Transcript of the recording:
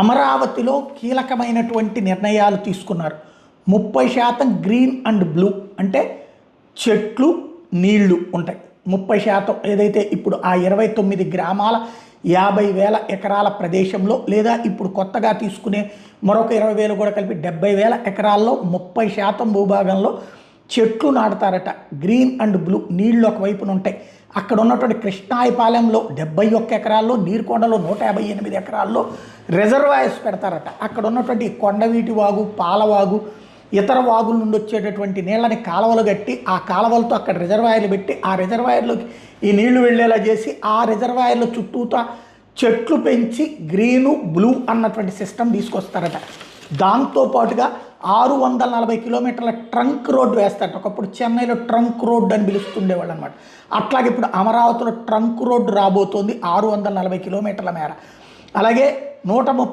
అమరావతిలో కీలకమైనటువంటి నిర్ణయాలు తీసుకున్నారు. ముప్పై శాతం గ్రీన్ అండ్ బ్లూ అంటే చెట్లు నీళ్ళు ఉంటాయి. ముప్పై శాతం ఏదైతే ఇప్పుడు ఆ ఇరవై తొమ్మిది గ్రామాల యాభై వేల ఎకరాల ప్రదేశంలో లేదా ఇప్పుడు కొత్తగా తీసుకునే మరొక ఇరవై వేలు కూడా కలిపి డెబ్బై వేల ఎకరాల్లో ముప్పై శాతం భూభాగంలో చెట్లు నాటుతారట. గ్రీన్ అండ్ బ్లూ నీళ్ళు ఒకవైపున ఉంటాయి. అక్కడ ఉన్నటువంటి కృష్ణాయపాలెంలో డెబ్బై ఒక్క ఎకరాల్లో నీరుకొండలో నూట యాభై ఎనిమిది ఎకరాల్లో రిజర్వాయర్స్ పెడతారట. అక్కడ ఉన్నటువంటి కొండవీటి వాగు పాలవాగు ఇతర వాగుల నుండి వచ్చేటటువంటి నీళ్ళని కాలువలు కట్టి ఆ కాలువలతో అక్కడ రిజర్వాయర్లు పెట్టి ఆ రిజర్వాయర్లోకి ఈ నీళ్ళు వెళ్ళేలా చేసి ఆ రిజర్వాయర్ల చుట్టూతా చెట్లు పెంచి గ్రీను బ్లూ అన్నటువంటి సిస్టమ్ తీసుకొస్తారట. దాంతో పాటుగా ఆరు వందల నలభై కిలోమీటర్ల ట్రంక్ రోడ్డు వేస్తారట. ఒకప్పుడు చెన్నైలో ట్రంక్ రోడ్డు అని పిలుస్తుండేవాళ్ళు అనమాట అట్లాగే ఇప్పుడు అమరావతిలో ట్రంక్ రోడ్డు రాబోతోంది ఆరు వందల నలభై కిలోమీటర్ల మేర. అలాగే నూట ముప్పై